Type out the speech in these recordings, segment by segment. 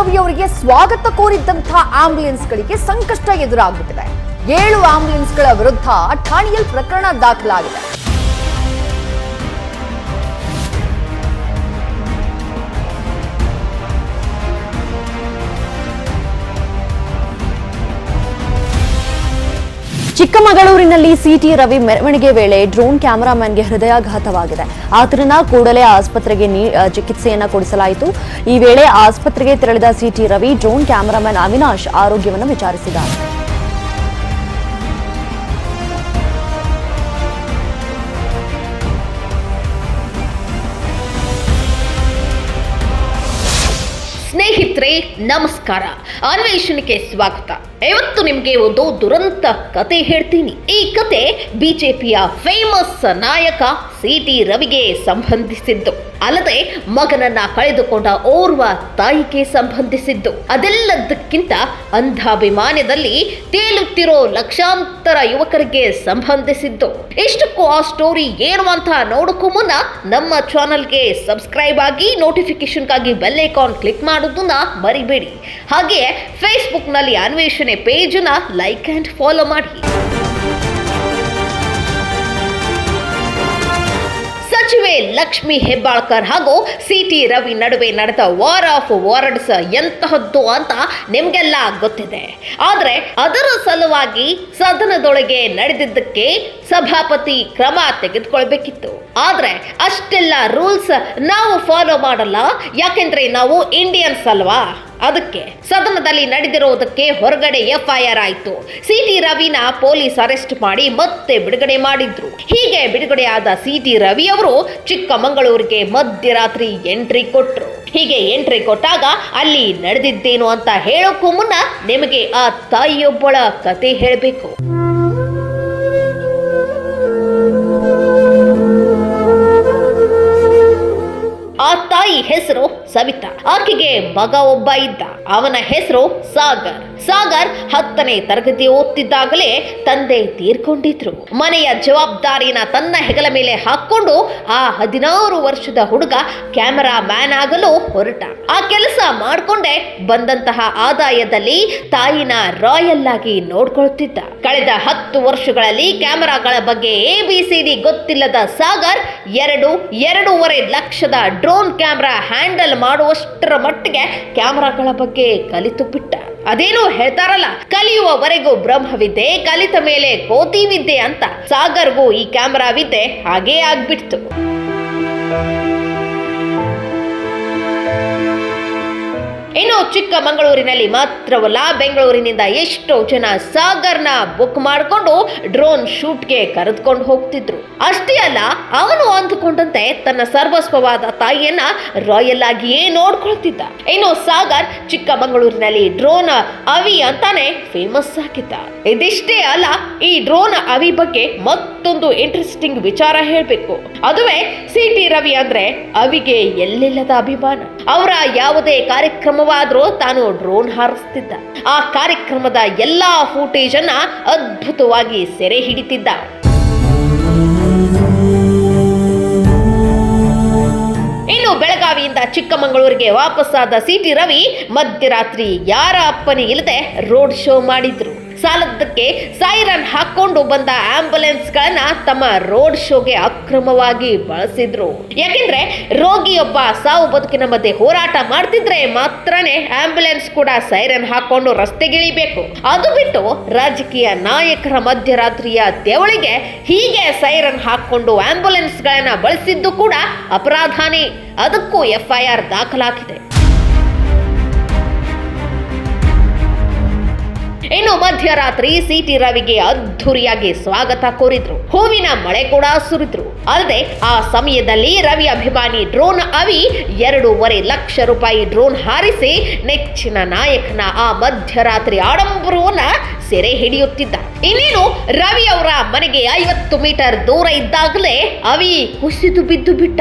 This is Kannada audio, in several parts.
ರವಿ ಅವರಿಗೆ ಸ್ವಾಗತ ಕೋರಿದ್ದಂತಹ ಆಂಬ್ಯುಲೆನ್ಸ್ಗಳಿಗೆ ಸಂಕಷ್ಟ ಎದುರಾಗುತ್ತಿದೆ ಏಳು ಆಂಬ್ಯುಲೆನ್ಸ್ಗಳ ವಿರುದ್ಧ ಠಾಣೆಯಲ್ಲಿ ಪ್ರಕರಣ ದಾಖಲಾಗಿದೆ. ಚಿಕ್ಕಮಗಳೂರಿನಲ್ಲಿ ಸಿಟಿ ರವಿ ಮೆರವಣಿಗೆ ವೇಳೆ ಡ್ರೋನ್ ಕ್ಯಾಮರಾಮನ್ಗೆ ಹೃದಯಾಘಾತವಾಗಿದೆ. ಆತನ ಕೂಡಲೇ ಆಸ್ಪತ್ರೆಗೆ ಚಿಕಿತ್ಸೆಯನ್ನು ಕೊಡಿಸಲಾಯಿತು. ಈ ವೇಳೆ ಆಸ್ಪತ್ರೆಗೆ ತೆರಳಿದ C T Ravi drone cameraman Avinash ಆರೋಗ್ಯವನ್ನು ವಿಚಾರಿಸಿದ್ದಾರೆ. ಸ್ನೇಹಿತರೆ, ನಮಸ್ಕಾರ. ಅನ್ವೇಷಣೆಗೆ ಸ್ವಾಗತ. ಇವತ್ತು ನಿಮಗೆ ಒಂದು ದುರಂತ ಕತೆ ಹೇಳ್ತೀನಿ. ಈ ಕತೆ ಬಿಜೆಪಿಯ ಫೇಮಸ್ ನಾಯಕ ಸಿ ಟಿ ರವಿಗೆ ಸಂಬಂಧಿಸಿದ್ದು. ಅಲ್ಲದೆ ಮಗನನ್ನ ಕಳೆದುಕೊಂಡ ಓರ್ವ ತಾಯಿಗೆ ಸಂಬಂಧಿಸಿದ್ದು. ಅದೆಲ್ಲದಕ್ಕಿಂತ ಅಂಧಾಭಿಮಾನದಲ್ಲಿ ತೇಲುತ್ತಿರೋ ಲಕ್ಷಾಂತರ ಯುವಕರಿಗೆ ಸಂಬಂಧಿಸಿದ್ದು. ಇಷ್ಟಕ್ಕೂ ಆ ಸ್ಟೋರಿ ಏನು ಅಂತ ನೋಡೋಕ್ಕೂ ಮುನ್ನ ನಮ್ಮ ಚಾನಲ್ಗೆ ಸಬ್ಸ್ಕ್ರೈಬ್ ಆಗಿ ನೋಟಿಫಿಕೇಶನ್ಗಾಗಿ ಬೆಲ್ ಐಕಾನ್ ಕ್ಲಿಕ್ ಮಾಡೋದನ್ನ ಮರಿಬೇಡಿ. ಹಾಗೆ ಫೇಸ್ಬುಕ್ನಲ್ಲಿ ಅನ್ವೇಷಣೆ ಪೇಜನ್ನ ಲೈಕ್ ಆ್ಯಂಡ್ ಫಾಲೋ ಮಾಡಿ ಲಕ್ಷ್ಮಿ ಹೆಬ್ಬಾಳ್ಕರ್ ಹಾಗೂ ಸಿ ಟಿ ರವಿ ನಡುವೆ ನಡೆದ ವಾರ್ ಆಫ್ ವಾರ್ಡ್ಸ್ ಎಂತಹದ್ದು ಅಂತ ನಿಮ್ಗೆಲ್ಲ ಗೊತ್ತಿದೆ. ಆದರೆ ಅದರ ಸಲುವಾಗಿ ಸದನದೊಳಗೆ ನಡೆದಿದ್ದಕ್ಕೆ ಸಭಾಪತಿ ಕ್ರಮ ತೆಗೆದುಕೊಳ್ಬೇಕಿತ್ತು. ಆದ್ರೆ ಅಷ್ಟೆಲ್ಲ ರೂಲ್ಸ್ ನಾವು ಫಾಲೋ ಮಾಡಲ್ಲ, ಯಾಕೆಂದ್ರೆ ನಾವು ಇಂಡಿಯನ್ಸ್ ಅಲ್ವಾ? ಅದಕ್ಕೆ ಸದನದಲ್ಲಿ ನಡೆದಿರುವುದಕ್ಕೆ ಹೊರಗಡೆ ಎಫ್ಐಆರ್ ಆಯಿತು. ಸಿ ಟಿ ರವಿನ ಪೊಲೀಸ್ ಅರೆಸ್ಟ್ ಮಾಡಿ ಮತ್ತೆ ಬಿಡುಗಡೆ ಮಾಡಿದ್ರು. ಹೀಗೆ ಬಿಡುಗಡೆಯಾದ ಸಿ ಟಿ ರವಿ ಅವರು ಚಿಕ್ಕಮಗಳೂರಿಗೆ ಮಧ್ಯರಾತ್ರಿ ಎಂಟ್ರಿ ಕೊಟ್ರು. ಹೀಗೆ ಎಂಟ್ರಿ ಕೊಟ್ಟಾಗ ಅಲ್ಲಿ ನಡೆದಿದ್ದೇನು ಅಂತ ಹೇಳೋಕ್ಕೂ ಮುನ್ನ ನಿಮಗೆ ಆ ತಾಯಿಯೊಬ್ಬಳ ಕತೆ ಹೇಳಬೇಕು. ಆ ತಾಯಿ ಹೆಸರು ಸವಿತಾ. ಆಕೆಗೆ ಮಗ ಒಬ್ಬ ಇದ್ದ. ಅವನ ಹೆಸರು ಸಾಗರ್. ಸಾಗರ್ ಹತ್ತನೇ ತರಗತಿ ಓದ್ತಿದ್ದಾಗಲೇ ತಂದೆ ತೀರ್ಕೊಂಡಿದ್ರು. ಮನೆಯ ಜವಾಬ್ದಾರಿನ ತನ್ನ ಹೆಗಲ ಮೇಲೆ ಹಾಕೊಂಡು ಆ ಹದಿನಾರು ವರ್ಷದ ಹುಡುಗ ಕ್ಯಾಮರಾ ಮ್ಯಾನ್ ಆಗಲು ಹೊರಟ. ಆ ಕೆಲಸ ಮಾಡ್ಕೊಂಡೆ ಬಂದಂತಹ ಆದಾಯದಲ್ಲಿ ತಾಯಿನ ರಾಯಲ್ ಆಗಿ ನೋಡ್ಕೊಳ್ತಿದ್ದ. ಕಳೆದ ಹತ್ತು ವರ್ಷಗಳಲ್ಲಿ ಕ್ಯಾಮೆರಾಗಳ ಬಗ್ಗೆ ಎ ಡಿ ಗೊತ್ತಿಲ್ಲದ ಸಾಗರ್ ಎರಡು, ಎರಡೂವರೆ ಲಕ್ಷದ ಡ್ರೋನ್ ಕ್ಯಾಮೆರಾ ಹ್ಯಾಂಡಲ್ ಮಾಡುವಷ್ಟರ ಮಟ್ಟಿಗೆ ಕ್ಯಾಮ್ರಾಗಳ ಬಗ್ಗೆ ಕಲಿತು ಬಿಟ್ಟ ಅದೇನೋ ಹೇಳ್ತಾರಲ್ಲ, ಕಲಿಯುವವರೆಗೂ ಬ್ರಹ್ಮವಿದ್ಯೆ, ಕಲಿತ ಮೇಲೆ ಕೋತಿ ವಿದ್ಯೆ ಅಂತ ಸಾಗರ್ಗೂ ಈ ಕ್ಯಾಮ್ರಾ ವಿದ್ಯೆ ಹಾಗೇ ಆಗ್ಬಿಡ್ತು. ಚಿಕ್ಕಮಗಳೂರಿನಲ್ಲಿ ಮಾತ್ರವಲ್ಲ, ಬೆಂಗಳೂರಿನಿಂದ ಎಷ್ಟೋ ಜನ ಸಾಗರ್ನ ಬುಕ್ ಮಾಡಿಕೊಂಡು ಡ್ರೋನ್ ಶೂಟ್ಗೆ ಕರೆದುಕೊಂಡು ಹೋಗ್ತಿದ್ರು. ಅಷ್ಟೇ ಅಲ್ಲ, ಅವನು ಅಂದುಕೊಂಡಂತೆ ತನ್ನ ಸರ್ವಸ್ವವಾದ ತಾಯಿಯನ್ನ ರಾಯಲ್ ಆಗಿಯೇ ನೋಡ್ಕೊಳ್ತಿದ್ದ. ಇನ್ನು ಸಾಗರ್ ಚಿಕ್ಕಮಗಳೂರಿನಲ್ಲಿ ಡ್ರೋನ್ ಅವಿ ಅಂತಾನೆ ಫೇಮಸ್ ಆಗಿದ್ದ. ಇದಿಷ್ಟೇ ಅಲ್ಲ, ಈ ಡ್ರೋನ್ ಅವಿ ಬಗ್ಗೆ ಮತ್ತೊಂದು ಇಂಟ್ರೆಸ್ಟಿಂಗ್ ವಿಚಾರ ಹೇಳಬೇಕು. ಅದುವೇ ಸಿ ಟಿ ರವಿ ಅಂದ್ರೆ ಅವಿಗೆ ಎಲ್ಲಿಲ್ಲದ ಅಭಿಮಾನ. ಅವರ ಯಾವುದೇ ಕಾರ್ಯಕ್ರಮವಾದ್ರೂ ತಾನು ಡ್ರೋನ್ ಹಾರಿಸ್ತಿದ್ದ. ಆ ಕಾರ್ಯಕ್ರಮದ ಎಲ್ಲಾ ಫೂಟೇಜ್ ಅನ್ನ ಅದ್ಭುತವಾಗಿ ಸೆರೆ ಹಿಡಿತಿದ್ದ. ಇನ್ನು ಬೆಳಗಾವಿಯಿಂದ ಚಿಕ್ಕಮಗಳೂರಿಗೆ ವಾಪಸ್ಸಾದ ಸಿಟಿ ರವಿ ಮಧ್ಯರಾತ್ರಿ ಯಾರ ಅಪ್ಪನೇ ಇಲ್ಲದೆ ರೋಡ್ ಶೋ ಮಾಡಿದ್ರು. ಸಾಲದ್ದಕ್ಕೆ ಸೈರನ್ ಹಾಕೊಂಡು ಬಂದ ಆಂಬುಲೆನ್ಸ್ಗಳನ್ನ ತಮ್ಮ ರೋಡ್ ಶೋಗೆ ಅಕ್ರಮವಾಗಿ ಬಳಸಿದ್ರು. ಯಾಕೆಂದ್ರೆ ರೋಗಿಯೊಬ್ಬ ಸಾವು ಬದುಕಿನ ಮಧ್ಯೆ ಹೋರಾಟ ಮಾಡ್ತಿದ್ರೆ ಮಾತ್ರನೇ ಆಂಬುಲೆನ್ಸ್ ಕೂಡ ಸೈರನ್ ಹಾಕೊಂಡು ರಸ್ತೆಗಿಳಿಬೇಕು. ಅದು ಬಿಟ್ಟು ರಾಜಕೀಯ ನಾಯಕರ ಮಧ್ಯರಾತ್ರಿಯ ದೇವಳಿಗೆ ಹೀಗೆ ಸೈರನ್ ಹಾಕೊಂಡು ಆಂಬುಲೆನ್ಸ್ಗಳನ್ನ ಬಳಸಿದ್ದು ಕೂಡ ಅಪರಾಧಾನೇ. ಅದಕ್ಕೂ ಎಫ್ಐಆರ್ ದಾಖಲಾಗಿದೆ. ಇನ್ನು ಮಧ್ಯರಾತ್ರಿ ಸಿಟಿ ರವಿಗೆ ಅದ್ಧೂರಿಯಾಗಿ ಸ್ವಾಗತ ಕೋರಿದ್ರು. ಹೂವಿನ ಮಳೆ ಕೂಡ ಸುರಿದ್ರು. ಅಲ್ಲದೆ ಆ ಸಮಯದಲ್ಲಿ ರವಿ ಅಭಿಮಾನಿ ಡ್ರೋನ್ ಅವಿ ಎರಡೂವರೆ ಲಕ್ಷ ರೂಪಾಯಿ ಡ್ರೋನ್ ಹಾರಿಸಿ ನೆಚ್ಚಿನ ನಾಯಕನ ಆ ಮಧ್ಯರಾತ್ರಿ ಆಡಂಬರವನ್ನ ಸೆರೆ ಹಿಡಿಯುತ್ತಿದ್ದ. ಇನ್ನೇನು ರವಿ ಅವರ ಮನೆಗೆ ಐವತ್ತು ಮೀಟರ್ ದೂರ ಇದ್ದಾಗಲೇ ಅವಿ ಕುಸಿದು ಬಿದ್ದು ಬಿಟ್ಟ.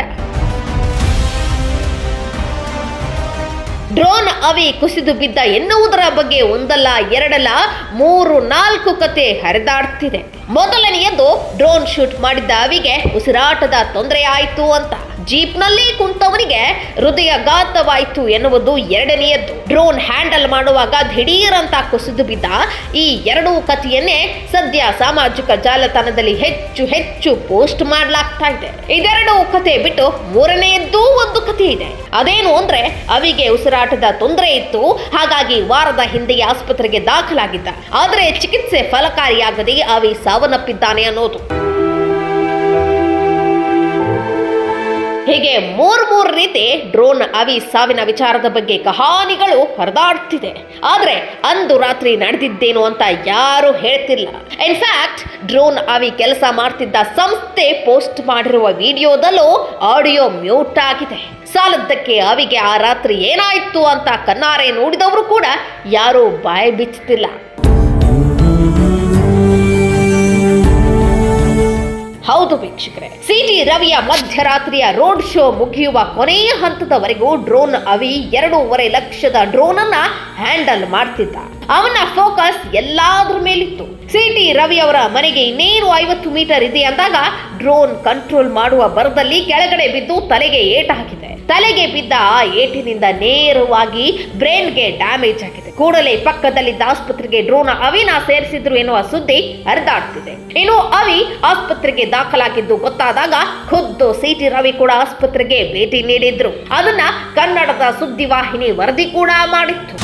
ಡ್ರೋನ್ ಅವಿ ಕುಸಿದು ಬಿದ್ದ ಎನ್ನುವುದರ ಬಗ್ಗೆ ಒಂದಲ್ಲ ಎರಡಲ್ಲ ಮೂರು ನಾಲ್ಕು ಕತೆ ಹರಿದಾಡ್ತಿದೆ. ಮೊದಲನೆಯದು ಡ್ರೋನ್ ಶೂಟ್ ಮಾಡಿದ್ದ ಅವಿಗೆ ಉಸಿರಾಟದ ತೊಂದರೆ ಆಯಿತು ಅಂತ. ಜೀಪ್ನಲ್ಲಿ ಕುಂತವನಿಗೆ ಹೃದಯಘಾತವಾಯಿತು ಎನ್ನುವುದು ಎರಡನೆಯದ್ದು ಡ್ರೋನ್ ಹ್ಯಾಂಡಲ್ ಮಾಡುವಾಗ ದಿಢೀರಂತ ಕುಸಿದು ಬಿದ್ದ ಈ ಎರಡೂ ಕಥೆಯನ್ನೇ ಸದ್ಯ ಸಾಮಾಜಿಕ ಜಾಲತಾಣದಲ್ಲಿ ಹೆಚ್ಚು ಹೆಚ್ಚು ಪೋಸ್ಟ್ ಮಾಡಲಾಗ್ತಾ ಇದೆ. ಇದೆರಡು ಕಥೆ ಬಿಟ್ಟು ಮೂರನೆಯದ್ದು ಒಂದು ಕಥೆ ಇದೆ ಅದೇನು ಅಂದ್ರೆ ಅವಿಗೆ ಉಸಿರಾಟದ ತೊಂದರೆ ಇತ್ತು. ಹಾಗಾಗಿ ವಾರದ ಹಿಂದೆಯೇ ಆಸ್ಪತ್ರೆಗೆ ದಾಖಲಾಗಿದ್ದ. ಆದರೆ ಚಿಕಿತ್ಸೆ ಫಲಕಾರಿಯಾಗದೆ ಅವಿ ಸಾವನ್ನಪ್ಪಿದ್ದಾನೆ ಅನ್ನೋದು. ಹೀಗೆ ಮೂರು ಮೂರು ರೀತಿ ಡ್ರೋನ್ ಅವಿ ಸಾವಿನ ವಿಚಾರದ ಬಗ್ಗೆ ಕಹಾನಿಗಳು ಹರಿದಾಡ್ತಿದೆ. ಆದ್ರೆ ಅಂದು ರಾತ್ರಿ ನಡೆದಿದ್ದೇನು ಅಂತ ಯಾರು ಹೇಳ್ತಿಲ್ಲ. ಇನ್ಫ್ಯಾಕ್ಟ್ ಡ್ರೋನ್ ಅವಿ ಕೆಲಸ ಮಾಡ್ತಿದ್ದ ಸಂಸ್ಥೆ ಪೋಸ್ಟ್ ಮಾಡಿರುವ ವಿಡಿಯೋದಲ್ಲೂ ಆಡಿಯೋ ಮ್ಯೂಟ್ ಆಗಿದೆ. ಸಾಲದ್ದಕ್ಕೆ ಅವಿಗೆ ಆ ರಾತ್ರಿ ಏನಾಯ್ತು ಅಂತ ಕನ್ನಾರೆ ನೋಡಿದವರು ಕೂಡ ಯಾರೂ ಬಾಯಿ ಬಿಚ್ಚುತ್ತಿಲ್ಲ ಹೌದು ವೀಕ್ಷಕರೇ. ಸಿಟಿ ರವಿಯ ಮಧ್ಯರಾತ್ರಿಯ ರೋಡ್ ಶೋ ಮುಗಿಯುವ ಕೊನೆಯ ಹಂತದವರೆಗೂ ಡ್ರೋನ್ ಅವಿ ಎರಡೂವರೆ ಲಕ್ಷದ ಡ್ರೋನ್ ಅನ್ನ ಹ್ಯಾಂಡಲ್ ಮಾಡ್ತಿದ್ದ. ಅವನ ಫೋಕಸ್ ಎಲ್ಲಾದ್ರ ಮೇಲಿತ್ತು. ಸಿಟಿ ರವಿ ಅವರ ಮನೆಗೆ ಇನ್ನೇನು ಐವತ್ತು ಮೀಟರ್ ಇದೆ ಅಂದಾಗ ಡ್ರೋನ್ ಕಂಟ್ರೋಲ್ ಮಾಡುವ ಬರದಲ್ಲಿ ಕೆಳಗಡೆ ಬಿದ್ದು ತಲೆಗೆ ಏಟ ಹಾಕಿದೆ ತಲೆಗೆ ಬಿದ್ದ ಆ ಏಟಿನಿಂದ ನೇರವಾಗಿ ಬ್ರೈನ್ಗೆ ಡ್ಯಾಮೇಜ್ ಆಗಿದೆ. ಕೂಡಲೇ ಪಕ್ಕದಲ್ಲಿದ್ದ ಆಸ್ಪತ್ರೆಗೆ ಡ್ರೋನ್ ಅವಿನ ಸೇರಿಸಿದ್ರು ಎನ್ನುವ ಸುದ್ದಿ ಹರಿದಾಡ್ತಿದೆ. ಇನ್ನು ಅವಿ ಆಸ್ಪತ್ರೆಗೆ ದಾಖಲಾಗಿದ್ದು ಗೊತ್ತಾದಾಗ ಖುದ್ದು ಸಿಟಿ ರವಿ ಕೂಡ ಆಸ್ಪತ್ರೆಗೆ ಭೇಟಿ ನೀಡಿದ್ರು. ಅದನ್ನ ಕನ್ನಡದ ಸುದ್ದಿವಾಹಿನಿ ವರದಿ ಕೂಡ ಮಾಡಿತ್ತು.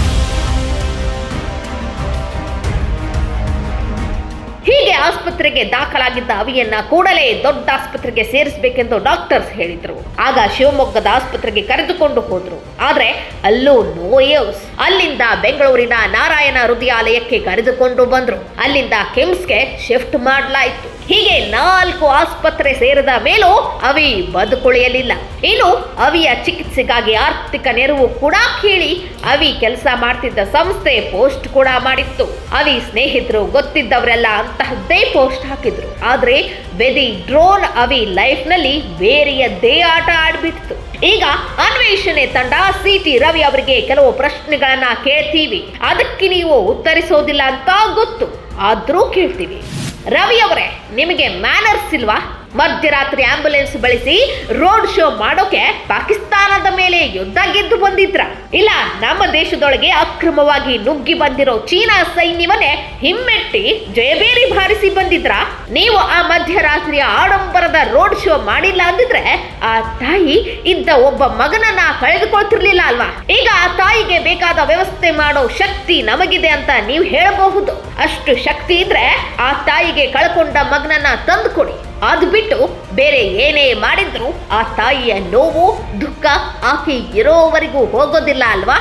ಆಸ್ಪತ್ರೆಗೆ ದಾಖಲಾಗಿದ್ದ ಅವಿಯನ್ನ ಕೂಡಲೇ ದೊಡ್ಡ ಆಸ್ಪತ್ರೆಗೆ ಸೇರಿಸಬೇಕೆಂದು ಡಾಕ್ಟರ್ಸ್ ಹೇಳಿದ್ರು. ಆಗ ಶಿವಮೊಗ್ಗದ ಆಸ್ಪತ್ರೆಗೆ ಕರೆದುಕೊಂಡು ಹೋದ್ರು. ಆದ್ರೆ ಅಲ್ಲೂ ನೋ ಯೂಸ್ ಅಲ್ಲಿಂದ ಬೆಂಗಳೂರಿನ ನಾರಾಯಣ ಹೃದಯಾಲಯಕ್ಕೆ ಕರೆದುಕೊಂಡು ಬಂದ್ರು. ಅಲ್ಲಿಂದ ಕಿಮ್ಸ್ಗೆ ಶಿಫ್ಟ್ ಮಾಡಲಾಯಿತು. ಹೀಗೆ ನಾಲ್ಕು ಆಸ್ಪತ್ರೆ ಸೇರಿದ ಮೇಲೂ ಅವಿ ಬದುಕುಳಿಯಲಿಲ್ಲ. ಇನ್ನು ಅವಿಯ ಚಿಕಿತ್ಸೆಗಾಗಿ ಆರ್ಥಿಕ ನೆರವು ಕೂಡ ಕೇಳಿ ಅವಿ ಕೆಲಸ ಮಾಡ್ತಿದ್ದ ಸಂಸ್ಥೆ ಪೋಸ್ಟ್ ಕೂಡ ಮಾಡಿತ್ತು. ಅವಿ ಸ್ನೇಹಿತರು ಗೊತ್ತಿದ್ದವರೆಲ್ಲ ಅಂತಹದ್ದೇ ಪೋಸ್ಟ್ ಹಾಕಿದ್ರು. ಆದ್ರೆ ವೆದಿ ಡ್ರೋನ್ ಅವಿ ಲೈಫ್ನಲ್ಲಿ ಬೇರೆಯದ್ದೇ ಆಟ ಆಡ್ಬಿಡ್ತು. ಈಗ ಅನ್ವೇಷಣೆ ತಂಡ ಸಿ ಟಿ ರವಿ ಅವರಿಗೆ ಕೆಲವು ಪ್ರಶ್ನೆಗಳನ್ನ ಕೇಳ್ತೀವಿ. ಅದಕ್ಕೆ ನೀವು ಉತ್ತರಿಸೋದಿಲ್ಲ ಅಂತ ಗೊತ್ತು. ಆದ್ರೂ ಕೇಳ್ತೀವಿ. ರವಿ ಅವರೇ, ನಿಮಗೆ ಮ್ಯಾನರ್ಸ್ ಇಲ್ವಾ? ಮಧ್ಯರಾತ್ರಿ ಆಂಬುಲೆನ್ಸ್ ಬಳಸಿ ರೋಡ್ ಶೋ ಮಾಡೋಕೆ ಪಾಕಿಸ್ತಾನದ ಮೇಲೆ ಯುದ್ಧ ಗೆದ್ದು ಬಂದಿದ್ರ. ಇಲ್ಲ, ನಮ್ಮ ದೇಶದೊಳಗೆ ಅಕ್ರಮವಾಗಿ ನುಗ್ಗಿ ಬಂದಿರೋ ಚೀನಾ ಸೈನ್ಯವನ್ನೇ ಹಿಮ್ಮೆಟ್ಟಿ ಜಯಬೇರಿ ಬಾರಿಸಿ ಬಂದಿದ್ರ. ನೀವು ಆ ಮಧ್ಯರಾತ್ರಿಯ ಆಡಂಬರದ ರೋಡ್ ಶೋ ಮಾಡಿಲ್ಲ ಅಂದಿದ್ರೆ ಆ ತಾಯಿ ಇದ್ದ ಒಬ್ಬ ಮಗನನ್ನ ಕಳೆದುಕೊಳ್ತಿರ್ಲಿಲ್ಲ ಅಲ್ವಾ? ಈಗ ಆ ತಾಯಿಗೆ ಬೇಕಾದ ವ್ಯವಸ್ಥೆ ಮಾಡೋ ಶಕ್ತಿ ನಮಗಿದೆ ಅಂತ ನೀವು ಹೇಳಬಹುದು. ಅಷ್ಟು ಶಕ್ತಿ ಇದ್ರೆ ಆ ತಾಯಿಗೆ ಕಳ್ಕೊಂಡ ಮಗನನ್ನ ತಂದು ಕೊಡಿ ಅದು ಬಿಟ್ಟು ಬೇರೆ ಏನೇ ಮಾಡಿದ್ರು ಆ ತಾಯಿಯ ನೋವು, ದುಃಖ ಆಕೆ ಇರೋವರೆಗೂ ಹೋಗೋದಿಲ್ಲ ಅಲ್ವಾ?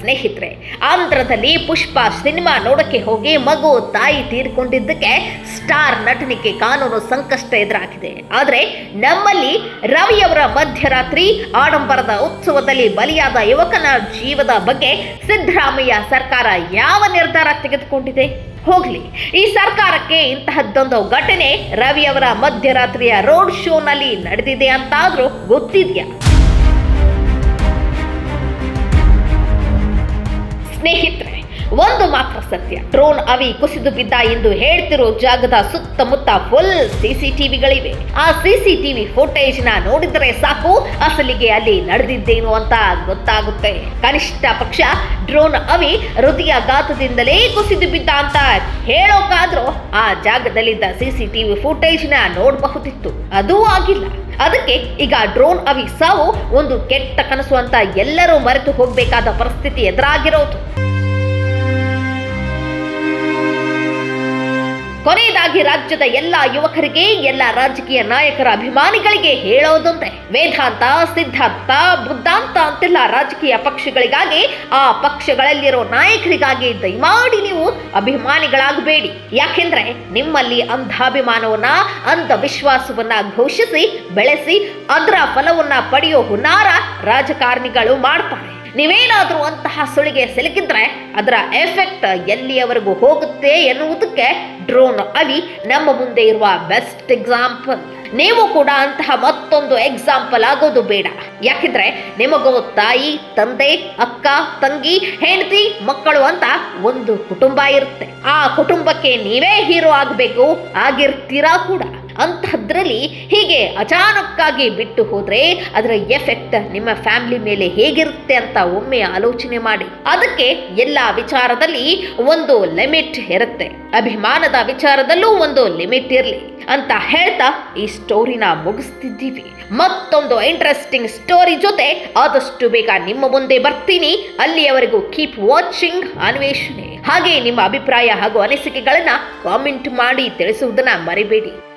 ಸ್ನೇಹಿತರೆ, ಆಂಧ್ರದಲ್ಲಿ ಪುಷ್ಪ ಸಿನಿಮಾ ನೋಡಕ್ಕೆ ಹೋಗಿ ಮಗು ತಾಯಿ ತೀರ್ಕೊಂಡಿದ್ದಕ್ಕೆ ಸ್ಟಾರ್ ನಟನಿಗೆ ಕಾನೂನು ಸಂಕಷ್ಟ ಎದುರಾಗಿದೆ. ಆದರೆ ನಮ್ಮಲ್ಲಿ ರವಿಯವರ ಮಧ್ಯರಾತ್ರಿ ಆಡಂಬರದ ಉತ್ಸವದಲ್ಲಿ ಬಲಿಯಾದ ಯುವಕನ ಜೀವದ ಬಗ್ಗೆ ಸಿದ್ದರಾಮಯ್ಯ ಸರ್ಕಾರ ಯಾವ ನಿರ್ಧಾರ ತೆಗೆದುಕೊಂಡಿದೆ? ಹೋಗ್ಲಿ. ಈ ಸರ್ಕಾರಕ್ಕೆ ಇಂತಹದ್ದೊಂದು ಘಟನೆ ರವಿಯವರ ಮಧ್ಯರಾತ್ರಿಯ ರೋಡ್ ಶೋನಲ್ಲಿ ನಡೆದಿದೆ ಅಂತಾದ್ರೂ ಗೊತ್ತಿದ್ಯಾ? ಸ್ನೇಹಿತರೆ ಒಂದು ಮಾತ್ರ ಸತ್ಯ. ಡ್ರೋನ್ ಅವಿ ಕುಸಿದು ಬಿದ್ದ ಎಂದು ಹೇಳ್ತಿರೋ ಜಾಗದ ಸುತ್ತಮುತ್ತ ಫುಲ್ ಸಿಸಿಟಿವಿಗಳಿವೆ. ಆ ಸಿಸಿಟಿವಿ ಫುಟೇಜ್ನ ನೋಡಿದ್ರೆ ಸಾಕು, ಅಸಲಿಗೆ ಅಲ್ಲಿ ನಡೆದಿದ್ದೇನು ಅಂತ ಗೊತ್ತಾಗುತ್ತೆ. ಕನಿಷ್ಠ ಪಕ್ಷ ಡ್ರೋನ್ ಅವಿ ಹೃದಯಾಘಾತದಿಂದಲೇ ಕುಸಿದು ಬಿದ್ದ ಅಂತ ಹೇಳೋಕಾದ್ರೂ ಆ ಜಾಗದಲ್ಲಿದ್ದ ಸಿಸಿಟಿವಿ ಫುಟೇಜ್ನ ನೋಡಬಹುದಿತ್ತು. ಅದೂ ಆಗಿಲ್ಲ. ಅದಕ್ಕೆ ಈಗ ಡ್ರೋನ್ ಅವಿ ಸಾವು ಒಂದು ಕೆಟ್ಟ ಕನಸು ಅಂತ ಎಲ್ಲರೂ ಮರೆತು ಹೋಗಬೇಕಾದ ಪರಿಸ್ಥಿತಿ ಎದುರಾಗಿರೋದು. ಕೊನೆಯದಾಗಿ ರಾಜ್ಯದ ಎಲ್ಲ ಯುವಕರಿಗೆ, ಎಲ್ಲ ರಾಜಕೀಯ ನಾಯಕರ ಅಭಿಮಾನಿಗಳಿಗೆ ಹೇಳೋದಂತೆ, ವೇದಾಂತ, ಸಿದ್ಧಾಂತ, ಬುದ್ಧಾಂತ ಅಂತೆಲ್ಲ ರಾಜಕೀಯ ಪಕ್ಷಗಳಿಗಾಗಿ, ಆ ಪಕ್ಷಗಳಲ್ಲಿರೋ ನಾಯಕರಿಗಾಗಿ ದಯಮಾಡಿ ನೀವು ಅಭಿಮಾನಿಗಳಾಗಬೇಡಿ. ಯಾಕೆಂದ್ರೆ ನಿಮ್ಮಲ್ಲಿ ಅಂಧಾಭಿಮಾನವನ್ನ, ಅಂಧವಿಶ್ವಾಸವನ್ನ ಘೋಷಿಸಿ, ಬೆಳೆಸಿ, ಅದರ ಫಲವನ್ನ ಪಡೆಯೋ ಹುನ್ನಾರ ರಾಜಕಾರಣಿಗಳು ಮಾಡ್ತಾರೆ. ನೀವೇನಾದ್ರೂ ಅಂತಹ ಸುಳಿಗೆ ಸಿಲುಕಿದ್ರೆ ಅದರ ಎಫೆಕ್ಟ್ ಎಲ್ಲಿಯವರೆಗೂ ಹೋಗುತ್ತೆ ಎನ್ನುವುದಕ್ಕೆ ಡ್ರೋನ್ ಅವಿ ನಮ್ಮ ಮುಂದೆ ಇರುವ ಬೆಸ್ಟ್ ಎಕ್ಸಾಂಪಲ್. ನೀವು ಕೂಡ ಅಂತಹ ಮತ್ತೊಂದು ಎಕ್ಸಾಂಪಲ್ ಆಗೋದು ಬೇಡ. ಯಾಕಿದ್ರೆ ನಿಮಗೂ ತಾಯಿ, ತಂದೆ, ಅಕ್ಕ, ತಂಗಿ, ಹೆಂಡತಿ, ಮಕ್ಕಳು ಅಂತ ಒಂದು ಕುಟುಂಬ ಇರುತ್ತೆ. ಆ ಕುಟುಂಬಕ್ಕೆ ನೀವೇ ಹೀರೋ ಆಗಬೇಕು, ಆಗಿರ್ತೀರಾ ಕೂಡ. ಅಂತಹದ್ರಲ್ಲಿ ಹೀಗೆ ಅಚಾನಕ್ಕಾಗಿ ಬಿಟ್ಟು ಹೋದರೆ ಅದರ ಎಫೆಕ್ಟ್ ನಿಮ್ಮ ಫ್ಯಾಮಿಲಿ ಮೇಲೆ ಹೇಗಿರುತ್ತೆ ಅಂತ ಒಮ್ಮೆ ಆಲೋಚನೆ ಮಾಡಿ. ಅದಕ್ಕೆ ಎಲ್ಲ ವಿಚಾರದಲ್ಲಿ ಒಂದು ಲಿಮಿಟ್ ಇರುತ್ತೆ. ಅಭಿಮಾನದ ವಿಚಾರದಲ್ಲೂ ಒಂದು ಲಿಮಿಟ್ ಇರಲಿ ಅಂತ ಹೇಳ್ತಾ ಈ ಸ್ಟೋರಿನ ಮುಗಿಸ್ತಿದ್ದೀವಿ. ಮತ್ತೊಂದು ಇಂಟ್ರೆಸ್ಟಿಂಗ್ ಸ್ಟೋರಿ ಜೊತೆ ಆದಷ್ಟು ಬೇಗ ನಿಮ್ಮ ಮುಂದೆ ಬರ್ತೀನಿ. ಅಲ್ಲಿಯವರೆಗೂ ಕೀಪ್ ವಾಚಿಂಗ್ ಅನ್ವೇಷಣೆ. ಹಾಗೆ ನಿಮ್ಮ ಅಭಿಪ್ರಾಯ ಹಾಗೂ ಅನಿಸಿಕೆಗಳನ್ನ ಕಾಮೆಂಟ್ ಮಾಡಿ ತಿಳಿಸುವುದನ್ನು ಮರಿಬೇಡಿ.